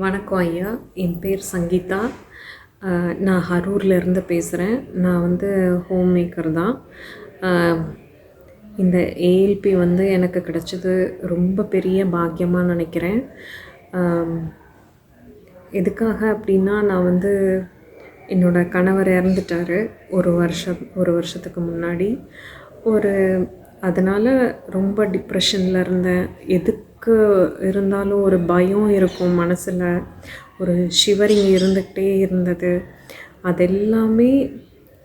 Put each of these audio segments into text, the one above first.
வணக்கம் ஐயா. என் பேர் சங்கீதா. நான் ஹரூர்லேருந்து பேசுகிறேன் நான் வந்து ஹோம் மேக்கர் தான். இந்த ஏஎல்பி வந்து எனக்கு கிடைச்சது ரொம்ப பெரிய பாக்கியமாக நினைக்கிறேன். எதுக்காக அப்படின்னா நான் வந்து என்னோடய கணவர் இறந்துட்டார். ஒரு வருஷம் ஒரு வருஷத்துக்கு முன்னாடி. ஒரு அதனால் ரொம்ப டிப்ரெஷனில் இருந்தேன். எதுக்கு இருந்தாலும் ஒரு பயம் இருக்கும் மனசில். ஒரு ஷிவரிங் இருந்துக்கிட்டே இருந்தது. அதெல்லாமே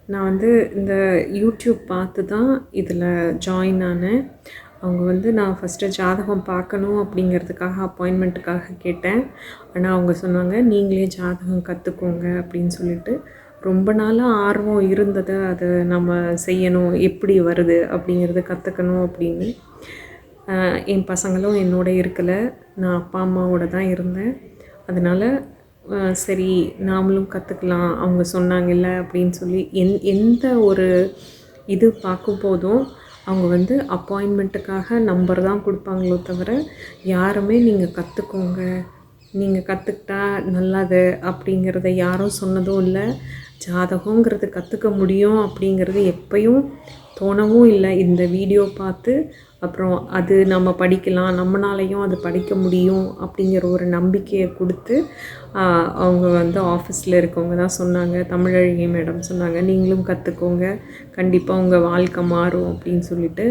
நான் வந்து இந்த யூடியூப் பார்த்து தான் இதில் ஜாயின் ஆனேன். அவங்க வந்து நான் ஃபஸ்ட்டு ஜாதகம் பார்க்கணும் அப்படிங்கிறதுக்காக அப்பாயின்மெண்ட்டுக்காக கேட்டேன். ஆனால் அவங்க சொன்னாங்க நீங்களே ஜாதகம் கற்றுக்கோங்க அப்படின்னு சொல்லிட்டு ரொம்ப நாளாக ஆர்வம் இருந்ததை அதை நம்ம செய்யணும் எப்படி வருது அப்படிங்கிறத கற்றுக்கணும் அப்படின்னு என் பசங்களும் என்னோட இருக்கலை. நான் அப்பா அம்மாவோட தான் இருந்தேன். அதனால் சரி நாமளும் கற்றுக்கலாம் அவங்க சொன்னாங்கல்ல அப்படின்னு சொல்லி எந் எந்த ஒரு இது பார்க்கும் போதும் அவங்க வந்து அப்பாயின்மெண்ட்டுக்காக நம்பர் தான் கொடுப்பாங்களோ தவிர யாருமே நீங்கள் கற்றுக்கோங்க நீங்கள் கற்றுக்கிட்டா நல்லது அப்படிங்கிறத யாரும் சொன்னதும் இல்லை. ஜாதகங்கிறது கற்றுக்க முடியும் அப்படிங்கிறது எப்பயும் தோணவும் இல்லை. இந்த வீடியோ பார்த்து அப்புறம் அது நம்ம படிக்கலாம் நம்மளாலையும் அது படிக்க முடியும் அப்படிங்கிற ஒரு நம்பிக்கையை கொடுத்து அவங்க வந்து ஆஃபீஸில் இருக்கவங்க தான் சொன்னாங்க. தமிழழகி மேடம் சொன்னாங்க. நீங்களும் கற்றுக்கோங்க கண்டிப்பாக உங்கள் வாழ்க்கை மாறும் அப்படின்னு சொல்லிட்டு.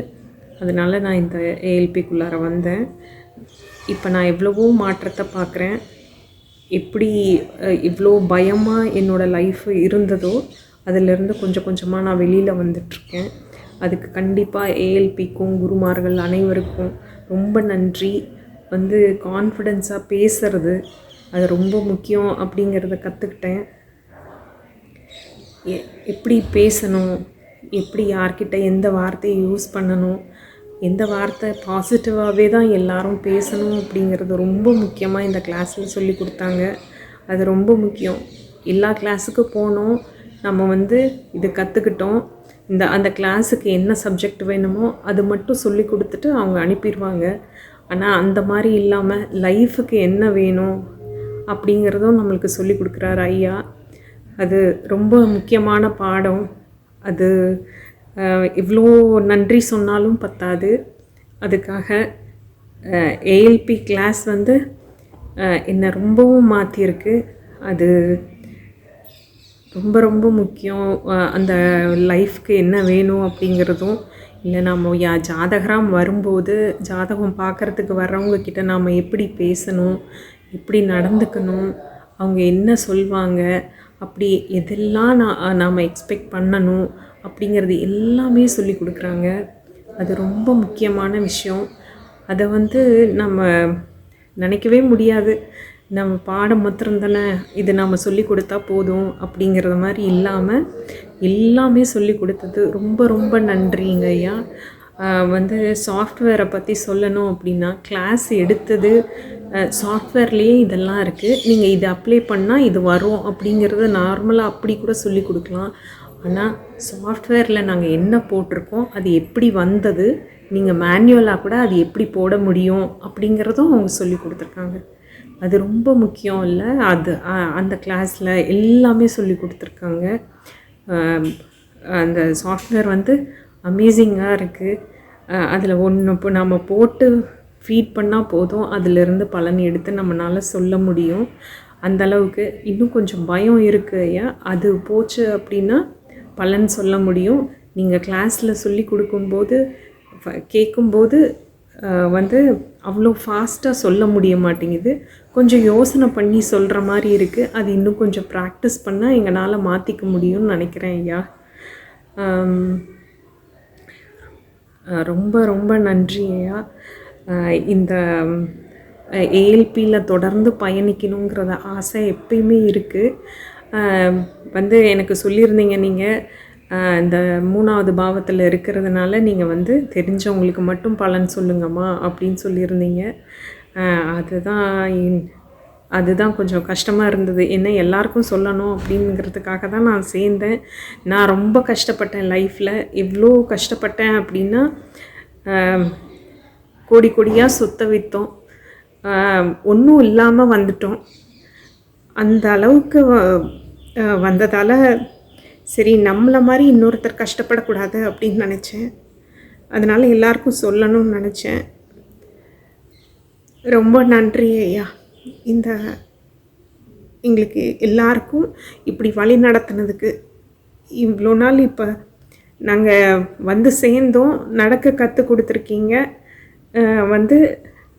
அதனால் நான் இந்த ஏஎல்பிக்குள்ளார வந்தேன். இப்போ நான் எவ்வளவோ மாற்றத்தை பார்க்குறேன் எப்படி இவ்வளோ பயமாக என்னோடய லைஃப் இருந்ததோ அதிலிருந்து கொஞ்சம் கொஞ்சமாக நான் வெளியில் வந்துட்ருக்கேன் அதுக்கு கண்டிப்பாக ஏஎல்பிக்கும் குருமார்கள் அனைவருக்கும் ரொம்ப நன்றி. வந்து கான்ஃபிடென்ஸாக பேசுறது அது ரொம்ப முக்கியம் அப்படிங்கிறத கற்றுக்கிட்டேன் எ- எப்படி பேசணும் எப்படி யார்கிட்ட எந்த வார்த்தையை யூஸ் பண்ணணும் எந்த வார்த்தை பாசிட்டிவாகவே தான் எல்லாரும் பேசணும் அப்படிங்கிறது ரொம்ப முக்கியமாக இந்த கிளாஸில் சொல்லி கொடுத்தாங்க. அது ரொம்ப முக்கியம். எல்லா கிளாஸுக்கும் போனோம். நம்ம வந்து இது கற்றுக்கிட்டோம் இந்த அந்த கிளாஸுக்கு என்ன சப்ஜெக்ட் வேணுமோ அது மட்டும் சொல்லி கொடுத்துட்டு அவங்க அனுப்பிடுவாங்க ஆனால் அந்த மாதிரி இல்லாமல் லைஃபுக்கு என்ன வேணும் அப்படிங்கிறதும் நம்மளுக்கு சொல்லி கொடுக்குறாரு ஐயா. அது ரொம்ப முக்கியமான பாடம். அது இவ்வளோ நன்றி சொன்னாலும் பத்தாது. அதுக்காக ஏஎல்பி கிளாஸ் வந்து என்னை ரொம்பவும் மாற்றிருக்கு அது ரொம்ப ரொம்ப முக்கியம். அந்த லைஃப்க்கு என்ன வேணும் அப்படிங்கிறதும் இல்லை நாம் யா ஜாதகராம் வரும்போது ஜாதகம் பார்க்குறதுக்கு வர்றவங்க கிட்ட நாம் எப்படி பேசணும் எப்படி நடந்துக்கணும் அவங்க என்ன சொல்வாங்க அப்படி எதெல்லாம் நான் நாம் எக்ஸ்பெக்ட் பண்ணணும் அப்படிங்கிறது எல்லாமே சொல்லி கொடுக்குறாங்க. அது ரொம்ப முக்கியமான விஷயம். அதை வந்து நம்ம நினைக்கவே முடியாது. நம்ம பாடம் மாத்திரம் தானே இது நம்ம சொல்லி கொடுத்தா போதும் அப்படிங்கிறத மாதிரி இல்லாமல் எல்லாமே சொல்லி கொடுத்தது ரொம்ப ரொம்ப நன்றிங்க ஐயா. வந்து சாஃப்ட்வேரை பற்றி சொல்லணும் அப்படின்னா கிளாஸ் எடுத்தது சாஃப்ட்வேர்லேயே இதெல்லாம் இருக்குது நீங்கள் இதை அப்ளை பண்ணால் இது வரும் அப்படிங்கிறத நார்மலாக அப்படி கூட சொல்லி கொடுக்கலாம். ஆனால் சாஃப்ட்வேரில் நாங்கள் என்ன போட்டிருக்கோம் அது எப்படி வந்தது நீங்கள் மேனுவலாக கூட அது எப்படி போட முடியும் அப்படிங்கிறதும் அவங்க சொல்லி கொடுத்துருக்காங்க. அது ரொம்ப முக்கியம் இல்லை அது அந்த கிளாஸில் எல்லாமே சொல்லி கொடுத்துருக்காங்க. அந்த சாஃப்ட்வேர் வந்து அமேசிங்காக இருக்குது அதில் ஒன்று இப்போ நம்ம போட்டு ஃபீட் பண்ணால் போதும். அதிலிருந்து பலன் எடுத்து நம்மளால் சொல்ல முடியும். அந்த அளவுக்கு இன்னும் கொஞ்சம் பயம் இருக்கு ஐயா. அது போச்சு அப்படின்னா பலன் சொல்ல முடியும். நீங்கள் கிளாஸில் சொல்லி கொடுக்கும்போது ஃப- கேட்கும்போது வந்து அவ்வளோ ஃபாஸ்ட்டாக சொல்ல முடிய மாட்டேங்குது. கொஞ்சம் யோசனை பண்ணி சொல்கிற மாதிரி இருக்குது அது இன்னும் கொஞ்சம் ப்ராக்டிஸ் பண்ணால் எங்களால் மாற்றிக்க முடியும்னு நினைக்கிறேன் ஐயா. ரொம்ப ரொம்ப நன்றி ஐயா. இந்த ஏஎல்பியில் தொடர்ந்து பயணிக்கணுங்கிறத ஆசை எப்பயுமே இருக்குது வந்து எனக்கு சொல்லியிருந்தீங்க நீங்கள் இந்த மூணாவது பாவத்தில் இருக்கிறதுனால நீங்கள் வந்து தெரிஞ்சவங்களுக்கு மட்டும் பலன் சொல்லுங்கம்மா அப்படின்னு சொல்லியிருந்தீங்க. அதுதான் அதுதான் கொஞ்சம் கஷ்டமாக இருந்தது. என்ன எல்லாருக்கும் சொல்லணும் அப்படிங்கிறதுக்காக தான் நான் சேர்ந்தேன். நான் ரொம்ப கஷ்டப்பட்டேன் லைஃப்பில் எவ்வளோ கஷ்டப்பட்டேன் அப்படின்னா கோடி கோடியாக சொத்தை விற்றோம் ஒன்றும் இல்லாமல் வந்துட்டோம். அந்த அளவுக்கு வந்ததால் சரி நம்மளை மாதிரி இன்னொருத்தர் கஷ்டப்படக்கூடாது அப்படின்னு நினச்சேன். அதனால் எல்லாருக்கும் சொல்லணும்னு நினச்சேன். ரொம்ப நன்றி ஐயா. இந்த எங்களுக்கு எல்லாருக்கும் இப்படி வழி நடத்துனதுக்கு இவ்வளோ நாள் இப்போ நாங்கள் வந்து சேர்ந்தோம் நடக்க கற்றுக் கொடுத்துருக்கீங்க. வந்து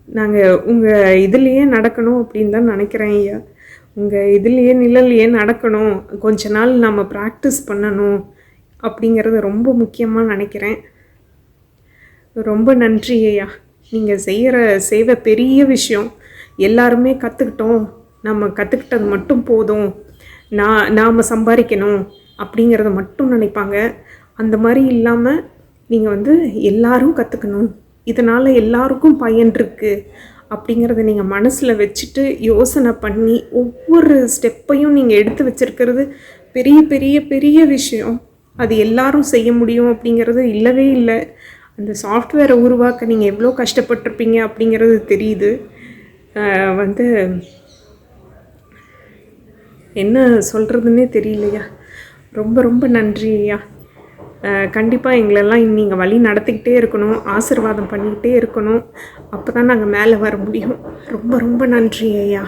நாங்கள் உங்கள் இதுலேயே நடக்கணும் அப்படின்னு தான் நினைக்கிறேன் ஐயா. உங்கள் இதுலேயே நிழல்லையே நடக்கணும். கொஞ்ச நாள் நம்ம ப்ராக்டிஸ் பண்ணணும் அப்படிங்கிறது ரொம்ப முக்கியமாக நினைக்கிறேன். ரொம்ப நன்றி ஐயா. நீங்கள் செய்கிற சேவை பெரிய விஷயம். எல்லாருமே கற்றுக்கிட்டோம் நம்ம கற்றுக்கிட்டது மட்டும் போதும். நான் நாம் சம்பாதிக்கணும் அப்படிங்கிறத மட்டும் நினைப்பாங்க. அந்த மாதிரி இல்லாமல் நீங்கள் வந்து எல்லாரும் கற்றுக்கணும் இதனால் எல்லாருக்கும் பயன் இருக்குது அப்படிங்கிறத நீங்கள் மனசில் வச்சுட்டு யோசனை பண்ணி ஒவ்வொரு ஸ்டெப்பையும் நீங்கள் எடுத்து வச்சிருக்கிறது பெரிய பெரிய பெரிய விஷயம். அது எல்லாரும் செய்ய முடியும் அப்படிங்கிறது இல்லவே இல்லை. அந்த சாஃப்ட்வேரை உருவாக்க நீங்கள் எவ்வளோ கஷ்டப்பட்டிருப்பீங்க அப்படிங்கிறது தெரியுது. வந்து என்ன சொல்கிறதுன்னே தெரியலையா? ரொம்ப ரொம்ப நன்றி ஐயா. கண்டிப்பாக எங்களெல்லாம் நீங்கள் வழி நடத்திக்கிட்டே இருக்கணும் ஆசீர்வாதம் பண்ணிக்கிட்டே இருக்கணும். அப்போ தான் நாங்கள் மேலே வர முடியும். ரொம்ப ரொம்ப நன்றி ஐயா.